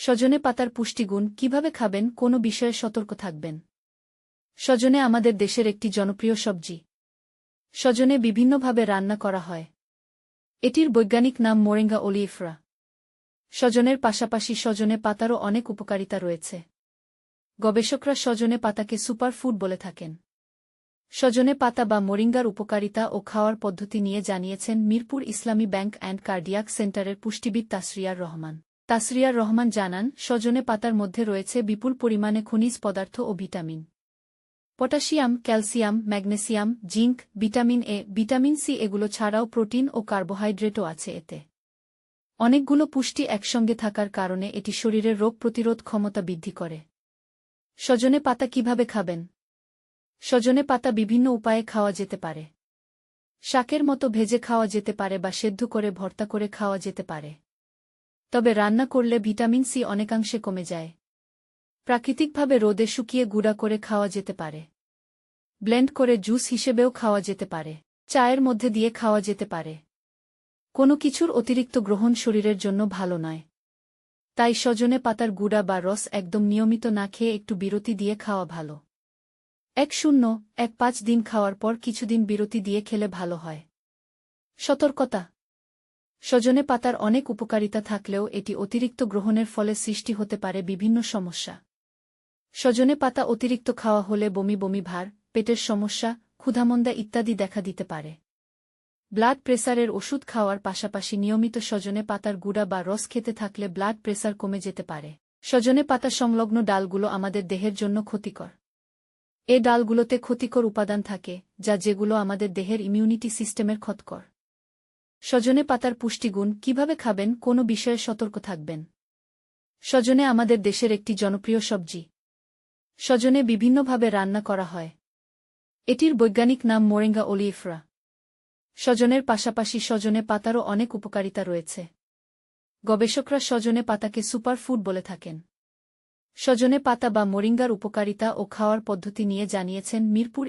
সজনে পাতার পুষ্টিগুণ কীভাবে খাবেন, কোনো বিষয়ে সতর্ক থাকবেন। সজনে আমাদের দেশের একটি জনপ্রিয় সবজি। সজনে বিভিন্নভাবে রান্না করা হয়। এটির বৈজ্ঞানিক নাম মোরেঙ্গা ওলিফরা। সজনের পাশাপাশি সজনে পাতারও অনেক উপকারিতা রয়েছে। গবেষকরা সজনে পাতাকে সুপারফুড বলে থাকেন। সজনে পাতা বা মোরিঙ্গার উপকারিতা ও খাওয়ার পদ্ধতি নিয়ে জানিয়েছেন মিরপুর ইসলামী ব্যাংক অ্যান্ড কার্ডিয়াক সেন্টারের পুষ্টিবিদ তাসরিয়ার রহমান। তাসরিয়ার রহমান জানান, সজনে পাতার মধ্যে রয়েছে বিপুল পরিমাণে খনিজ পদার্থ ও vitamin. Potassium, calcium, magnesium, zinc, vitamin A, vitamin C এগুলো ছাড়াও প্রোটিন ও কার্বোহাইড্রেটও আছে এতে। অনেকগুলো পুষ্টি একসঙ্গে থাকার কারণে এটি শরীরের রোগ প্রতিরোধ ক্ষমতা বৃদ্ধি করে। সজনে পাতা কীভাবে খাবেন? সজনে পাতা বিভিন্ন উপায়ে খাওয়া যেতে পারে। শাকের মতো ভেজে খাওয়া যেতে পারে বা সেদ্ধ করে, ভর্তা করে খাওয়া যেতে পারে। তবে রান্না করলে ভিটামিন সি অনেকাংশে কমে যায়। প্রাকৃতিকভাবে রোদে শুকিয়ে গুঁড়া করে খাওয়া যেতে পারে। ব্লেন্ড করে জুস হিসেবেও খাওয়া যেতে পারে। চায়ের মধ্যে দিয়ে খাওয়া যেতে পারে। কোনো কিছুর অতিরিক্ত গ্রহণ শরীরের জন্য ভালো নয়। তাই সজনে পাতার গুঁড়া বা রস একদম নিয়মিত না খেয়ে একটু বিরতি দিয়ে খাওয়া ভালো। এক শূন্য, এক পাঁচ দিন খাওয়ার পর কিছুদিন বিরতি দিয়ে খেলে ভালো হয়। সতর্কতা। সজনে পাতার অনেক উপকারিতা থাকলেও এটি অতিরিক্ত গ্রহণের ফলে সৃষ্টি হতে পারে বিভিন্ন সমস্যা। সজনে পাতা অতিরিক্ত খাওয়া হলে বমি বমি ভার, পেটের সমস্যা, ক্ষুধামন্দা ইত্যাদি দেখা দিতে পারে। ব্লাড প্রেসারের ওষুধ খাওয়ার পাশাপাশি নিয়মিত সজনে পাতার গুঁড়া বা রস খেতে থাকলে ব্লাড প্রেসার কমে যেতে পারে। সজনে পাতা সংলগ্ন ডালগুলো আমাদের দেহের জন্য ক্ষতিকর। এ ডালগুলোতে ক্ষতিকর উপাদান থাকে, যা যেগুলো আমাদের দেহের ইমিউনিটি সিস্টেমের ক্ষতকর। সজনে পাতার পুষ্টিগুণ কীভাবে খাবেন, কোনো বিষয়ে সতর্ক থাকবেন? সজনে আমাদের দেশের একটি জনপ্রিয় সবজি। সজনে বিভিন্নভাবে রান্না করা হয়। এটির বৈজ্ঞানিক নাম মোরেঙ্গা ওলিফরা। সজনের পাশাপাশি সজনে পাতারও অনেক উপকারিতা রয়েছে। গবেষকরা সজনে পাতাকে সুপারফুড বলে থাকেন। সজনে পাতা বা মোরিঙ্গার উপকারিতা ও খাওয়ার পদ্ধতি নিয়ে জানিয়েছেন মিরপুর